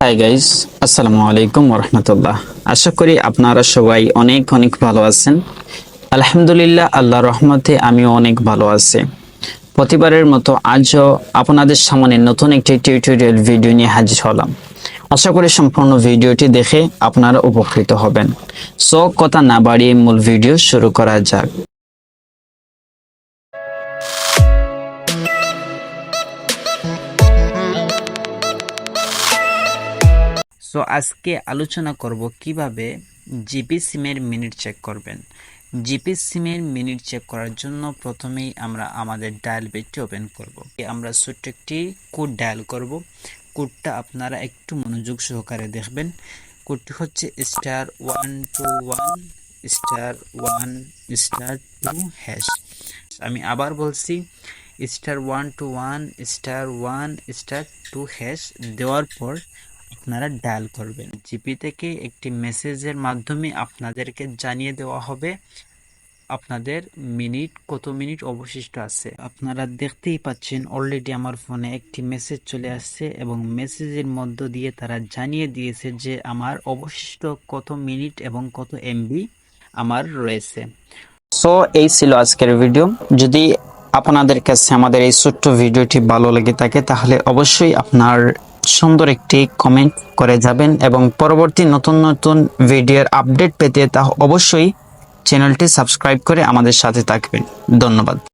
Hi guys আসসালামু আলাইকুম রহমতুল্লাহ আশা করি আপনারা সবাই অনেক অনেক ভালো আছেন। আলহামদুলিল্লাহ আল্লাহ রহমতে আমিও অনেক ভালো আছি। প্রতিবারের মতো আজও আপনাদের সামনে নতুন একটি টিউটোরিয়াল ভিডিও নিয়ে হাজির হলাম। আশা করি সম্পূর্ণ ভিডিওটি দেখে আপনারা উপকৃত হবেন। সো কথা না বাড়িয়ে মূল ভিডিও শুরু করা যাক। সো আজকে আলোচনা করব কীভাবে জিপি সিমের মিনিট চেক করবেন। জিপি সিমের মিনিট চেক করার জন্য প্রথমেই আমরা আমাদের ডায়াল বেডটি ওপেন করব। আমরা ছোট্ট একটি কোড ডায়াল করব। কোডটা আপনারা একটু মনোযোগ সহকারে দেখবেন। কোডটি হচ্ছে star one two one star one star two hash আমি আবার বলছি star one two one star one star two hash দেওয়ার পর আপনারা ডায়াল করবেন। জিপি থেকে একটি মেসেজের মাধ্যমে আপনাদেরকে জানিয়ে দেওয়া হবে আপনাদের মিনিট, কত মিনিট অবশিষ্ট আছে। আপনারা দেখতেই পাচ্ছেন অলরেডি আমার ফোনে একটি মেসেজ চলে আসছে এবং মেসেজের মধ্য দিয়ে তারা জানিয়ে দিয়েছে যে আমার অবশিষ্ট কত মিনিট এবং কত এমবি আমার রয়েছে। সো এই ছিল আজকের ভিডিও যদি আপনাদের কাছে আমাদের এই ছোট্ট ভিডিওটি ভালো লেগে থাকে, তাহলে অবশ্যই আপনার সুন্দর একটি কমেন্ট করে যাবেন এবং পরবর্তী নতুন নতুন ভিডিওর আপডেট পেতে তা অবশ্যই চ্যানেলটি সাবস্ক্রাইব করে আমাদের সাথে থাকবেন। ধন্যবাদ।